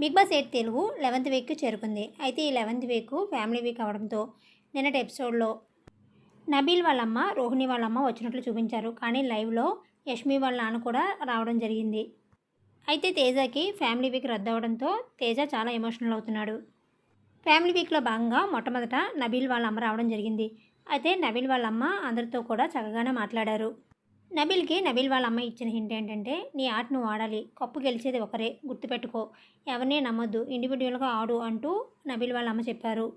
Big Boss eight Telugu eleventh వీక్కి చేరుకుంది. అయితే ఈ లెవెంత్ వీక్ ఫ్యామిలీ వీక్ అవడంతో నిన్నటి ఎపిసోడ్లో నబీల్ వాళ్ళమ్మ రోహిణి వాళ్ళమ్మ వచ్చినట్లు చూపించారు. కానీ లైవ్లో యష్మి వాళ్ళ నాన్న కూడా రావడం జరిగింది. అయితే తేజకి ఫ్యామిలీ వీక్ రద్దు అవడంతో తేజ చాలా ఎమోషనల్ అవుతున్నాడు. ఫ్యామిలీ వీక్లో భాగంగా మొట్టమొదట నబీల్ వాళ్ళ అమ్మ రావడం జరిగింది. అయితే నబీల్ వాళ్ళ అమ్మ అందరితో కూడా చక్కగానే మాట్లాడారు. నబిల్కి నబీల్ వాళ్ళ అమ్మ ఇచ్చిన హింట్ ఏంటంటే నీ ఆట నువ్వు ఆడాలి. కప్పు గెలిచేది ఒకరే. గుర్తుపెట్టుకో. ఎవరిని నమ్మొద్దు. ఇండివిజువల్గా ఆడు అంటూ నబిల్ వాళ్ళ అమ్మ చెప్పారు.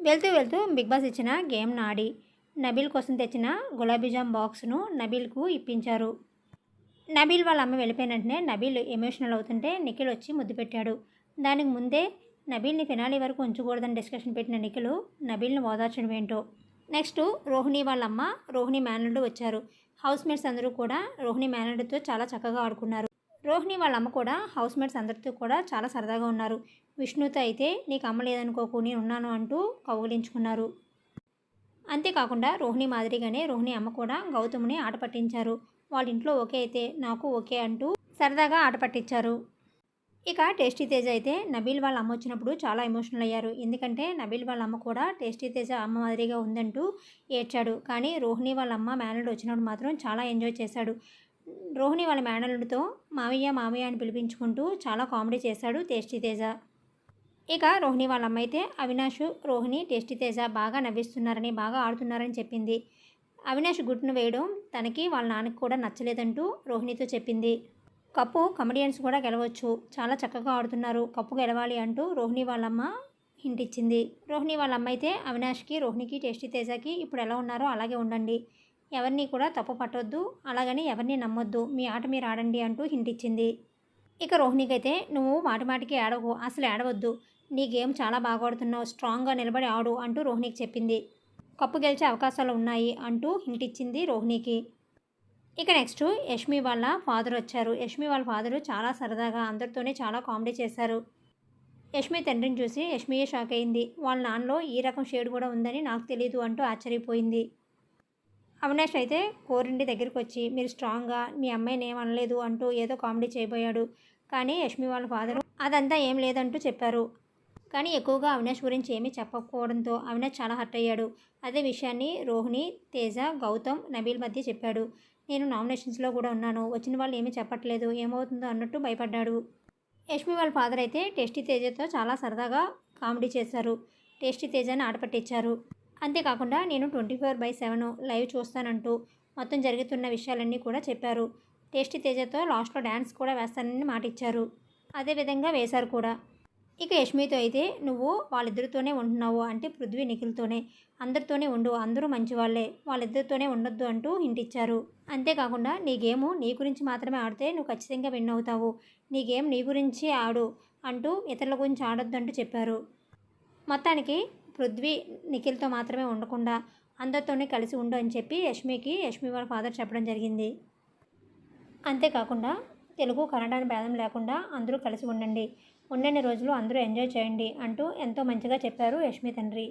వెళ్తూ వెళ్తూ బిగ్ బాస్ ఇచ్చిన గేమ్ ఆడి నబిల్ కోసం తెచ్చిన గులాబీ జామ్ బాక్స్ను నబిల్కు ఇప్పించారు. నబిల్ వాళ్ళ అమ్మ వెళ్ళిపోయిన వెంటనే నబిల్ ఎమోషనల్ అవుతుంటే నిఖిల్ వచ్చి ముద్దు పెట్టాడు. దానికి ముందే నబిల్ని ఫినాలి వరకు ఉంచకూడదని డిస్కషన్ పెట్టిన నిఖిల్ నబిల్ని ఓదార్చడం ఏంటో. నెక్స్ట్ రోహిణి వాళ్ళ అమ్మ రోహిణి మేనల్డ్ వచ్చారు. హౌస్ మేట్స్ అందరూ కూడా రోహిణి మేనల్డ్తో చాలా చక్కగా ఆడుకున్నారు. రోహిణి వాళ్ళ అమ్మ కూడా హౌస్ మేట్స్ అందరితో కూడా చాలా సరదాగా ఉన్నారు. విష్ణుతో అయితే నీకు అమ్మ లేదనుకోకు నేను ఉన్నాను అంటూ కౌగులించుకున్నారు. అంతేకాకుండా రోహిణి మాదిరిగానే రోహిణి అమ్మ కూడా గౌతమ్ని ఆట పట్టించారు. వాళ్ళ ఇంట్లో ఓకే అయితే నాకు ఓకే అంటూ సరదాగా ఆట పట్టించారు. ఇక టేస్టీ తేజ అయితే నబీల్ వాళ్ళ అమ్మ వచ్చినప్పుడు చాలా ఎమోషనల్ అయ్యారు. ఎందుకంటే నబీల్ వాళ్ళ అమ్మ కూడా టేస్టీ తేజ అమ్మ మాదిరిగా ఉందంటూ ఏడ్చాడు. కానీ రోహిణి వాళ్ళ అమ్మ మేనల్డ్ వచ్చినప్పుడు మాత్రం చాలా ఎంజాయ్ చేశాడు. రోహిణి వాళ్ళ మేనల్డ్తో మావయ్య మావయ్య అని పిలిపించుకుంటూ చాలా కామెడీ చేశాడు టేస్టీ తేజ. ఇక రోహిణి వాళ్ళ అమ్మ అయితే అవినాష్ రోహిణి టేస్టీ తేజ బాగా నవ్విస్తున్నారని బాగా ఆడుతున్నారని చెప్పింది. అవినాష్ గుట్టును వేయడం తనకి వాళ్ళ నాన్నకి కూడా నచ్చలేదంటూ రోహిణితో చెప్పింది. కప్పు కమెడియన్స్ కూడా గెలవచ్చు. చాలా చక్కగా ఆడుతున్నారు. కప్పు గెలవాలి అంటూ రోహిణి వాళ్ళమ్మ హింట్ ఇచ్చింది. రోహిణి వాళ్ళ అమ్మ అయితే అవినాష్కి రోహిణికి టేస్టీ తేజాకి ఇప్పుడు ఎలా ఉన్నారో అలాగే ఉండండి. ఎవరిని కూడా తప్పు పట్టొద్దు. అలాగని ఎవరిని నమ్మొద్దు. మీ ఆట మీరు ఆడండి అంటూ హింట్ ఇచ్చింది. ఇక రోహిణికి అయితే నువ్వు మాటి మాటికి ఆడవు అసలు ఆడవద్దు నీ గేమ్ చాలా బాగా ఆడుతున్నావు. స్ట్రాంగ్గా నిలబడి ఆడు అంటూ రోహిణికి చెప్పింది. కప్పు గెలిచే అవకాశాలు ఉన్నాయి అంటూ హింట్ ఇచ్చింది రోహిణికి. ఇక నెక్స్ట్ యష్మి వాళ్ళ ఫాదర్ వచ్చారు. యష్మి వాళ్ళ ఫాదరు చాలా సరదాగా అందరితోనే చాలా కామెడీ చేశారు. యష్మి తండ్రిని చూసి యష్మియే షాక్ అయింది. వాళ్ళ నాన్నలో ఈ రకం షేడ్ కూడా ఉందని నాకు తెలియదు అంటూ ఆశ్చర్యపోయింది. అవినాష్ అయితే కోరింటి దగ్గరికి వచ్చి మీరు స్ట్రాంగ్గా మీ అమ్మాయిని ఏం అనలేదు అంటూ ఏదో కామెడీ చేయబోయాడు. కానీ యష్మి వాళ్ళ ఫాదరు అదంతా ఏం లేదంటూ చెప్పారు. కానీ ఎక్కువగా అవినాష్ గురించి ఏమీ చెప్పకపోవడంతో అవినాష్ చాలా హర్ట్ అయ్యాడు. అదే విషయాన్ని రోహిణి తేజ గౌతమ్ నబీల్ మధ్య చెప్పాడు. నేను నామినేషన్స్లో కూడా ఉన్నాను. వచ్చిన వాళ్ళు ఏమీ చెప్పట్లేదు. ఏమవుతుందో అన్నట్టు భయపడ్డాడు. యష్మి వాళ్ళ ఫాదర్ అయితే టేస్టీ తేజతో చాలా సరదాగా కామెడీ చేశారు. టేస్టీ తేజాన్ని ఆడపట్టించారు అంతేకాకుండా నేను twenty four by seven live చూస్తానంటూ మొత్తం జరుగుతున్న విషయాలన్నీ కూడా చెప్పారు. టేస్టీ తేజతో లాస్ట్లో డ్యాన్స్ కూడా వేస్తానని మాట ఇచ్చారు అదేవిధంగా వేశారు కూడా. ఇక యష్మితో అయితే నువ్వు వాళ్ళిద్దరితోనే ఉంటున్నావు అంటే పృథ్వీ నిఖిల్తోనే. అందరితోనే ఉండు అందరూ మంచి వాళ్ళే వాళ్ళిద్దరితోనే ఉండొద్దు అంటూ ఇంటిచ్చారు అంతేకాకుండా నీ గేము నీ గురించి మాత్రమే ఆడితే నువ్వు ఖచ్చితంగా విన్ అవుతావు. నీ గేమ్ నీ గురించి ఆడు అంటూ ఇతరుల గురించి ఆడొద్దు అంటూ చెప్పారు. మొత్తానికి పృథ్వీ నిఖిల్తో మాత్రమే ఉండకుండా అందరితోనే కలిసి ఉండు అని చెప్పి యష్మికి యష్మి వాళ్ళ ఫాదర్ చెప్పడం జరిగింది. అంతేకాకుండా తెలుగు కన్నడ భేదం లేకుండా అందరూ కలిసి ఉండండి. ఉండని రోజులు అందరూ ఎంజాయ్ చేయండి అంటూ ఎంతో మంచిగా చెప్పారు యష్మి తండ్రి.